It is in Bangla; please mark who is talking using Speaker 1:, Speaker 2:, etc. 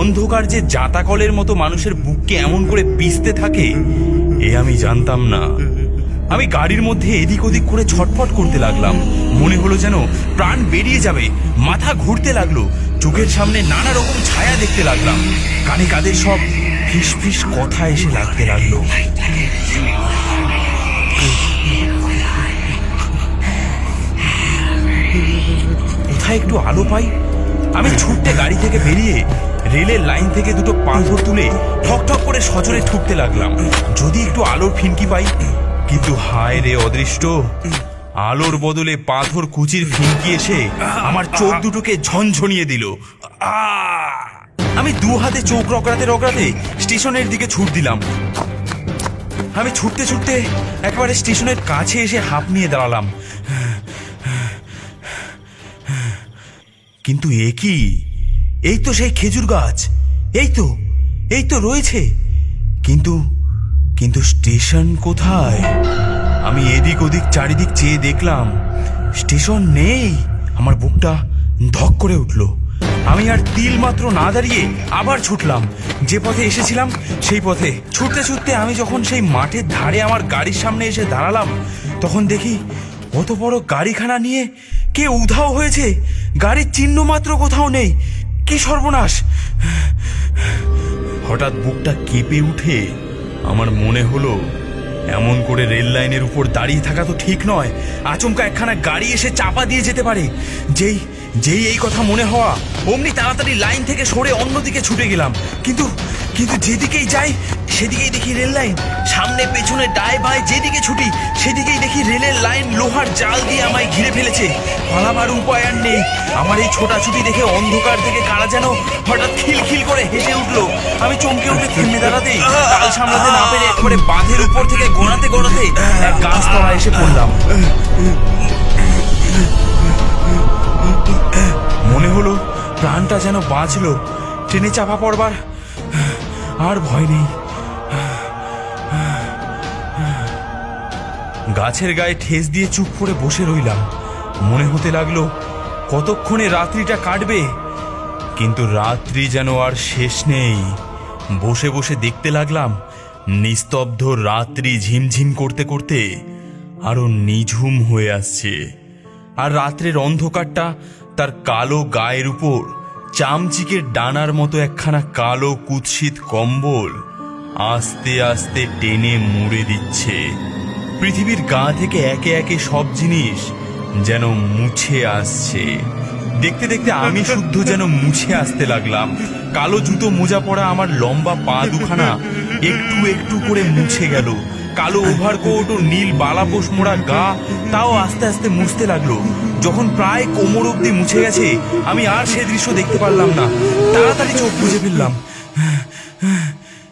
Speaker 1: অন্ধকার যে জাতাকলের মতো মানুষের বুককে এমন করে পিষতে থাকে, এ আমি জানতাম না। আমি গাড়ির মধ্যে এদিক ওদিক করে ছটফট করতে লাগলাম। মনে হলো যেন প্রাণ বেরিয়ে যাবে, মাথা ঘুরতে লাগল, চোখের সামনে নানা রকম ছায়া দেখতে লাগলাম। কানে কাদের সব ফিস ফিস কথা এসে লাগতে লাগল। কোথায় একটু আলো পাই? আমি ছুটতে গাড়ি থেকে বেরিয়ে রেলের লাইন থেকে দুটো পাথর তুলে ঠক ঠক করে সজোরে ঠুকতে লাগলাম। যদি একটু আলোর ফিনকি পাই, কিন্তু হায় রে অদৃষ্ট, আলোর বদলে পাথর কুচির ফিনকি এসে আমার চোখ দুটোকে ঝনঝনিয়ে দিল! আমি দু হাতে চোখ রগড়াতে রগড়াতে স্টেশনের দিকে ছুট দিলাম। আমি ছুটতে ছুটতে একবারে স্টেশনের কাছে এসে হাঁপ নিয়ে দাঁড়ালাম। কিন্তু এ কি? এই তো সেই খেজুর গাছ। এই তো এই তো রয়েছে। কিন্তু কিন্তু স্টেশন কোথায়? আমি এদিক ওদিক চারিদিক চেয়ে দেখলাম, স্টেশন নেই। আমার বুকটা ধক করে উঠল। আমি আর তিল মাত্র না দাঁড়িয়ে আবার ছুটলাম। যে পথে এসেছিলাম, সেই পথে। ছুটতে ছুটতে আমি যখন সেই মাঠের ধারে আমার গাড়ির সামনে এসে দাঁড়ালাম, তখন দেখি অত বড় গাড়িখানা নিয়ে কে উধাও হয়েছে। গাড়ির চিহ্ন মাত্র কোথাও নেই। কি সর্বনাশ? হঠাৎ বুকটা কেঁপে উঠে আমার মনে হলো, এমন করে রেল লাইনের উপর দাঁড়িয়ে থাকা তো ঠিক নয়। আচমকা একখানা গাড়ি এসে চাপা দিয়ে যেতে পারে। যেই যেই এই কথা মনে হওয়া, অমনি তাড়াতাড়ি লাইন থেকে সরে অন্যদিকে ছুটে গেলাম। কিন্তু কিন্তু যেদিকেই যাই, সেদিকেই দেখি রেল লাইন। সামনে, পেছনে ডায় বায় যেদিকে ছুটি, সেদিকেই দেখি রেলের লাইন লোহার জাল দিয়ে আমায় ঘিরে ফেলেছে। পালাবার উপায় আর নেই। আমার এই ছোটাছুটি দেখে অন্ধকার থেকে কারা যেন হঠাৎ খিলখিল করে হেসে উঠল। আমি চমকে উঠে থেমে দাঁড়াতেই তাল সামলাতে না পেরে একবারে বাঁধের উপর থেকে গড়াতে গড়াতে এক গাছ তলা এসে পড়লাম। প্রাণটা যেন বাঁচল ট্রেনে চাপা পড়বার আর ভয় নেই। গাছের গায়ে ঠেস দিয়ে চুপ করে বসে রইলাম। মনে হতে লাগল, কতক্ষণে রাত্রিটা কাটবে? কিন্তু রাত্রি যেন আর শেষ নেই। বসে বসে দেখতে লাগলাম, নিস্তব্ধ রাত্রি ঝিমঝিম করতে করতে আরও নিঝুম হয়ে আসছে। আর রাত্রের অন্ধকারটা তার কালো গায়ের উপর চামচিকের ডানার মতো একখানা কালো কুৎসিত কম্বল আস্তে আস্তে টেনে মুড়ে দিচ্ছে। পৃথিবীর গা থেকে একে একে সব জিনিস যেন মুছে আসছে। দেখতে দেখতে আমি শুদ্ধ যেন মুছে আসতে লাগলাম। কালো জুতো মোজা পরা আমার লম্বা পা দুখানা একটু একটু করে মুছে গেল। কালো ওভার ওভারকোট ও নীল বালাপোষ মোড়া গা তাও আস্তে আস্তে মুছতে লাগল। যখন প্রায় কোমর অব্দি মুছে গেছে, আমি আর সে দৃশ্য দেখতে পারলাম না। তাড়াতাড়ি চোখ বুঝে ফেললাম।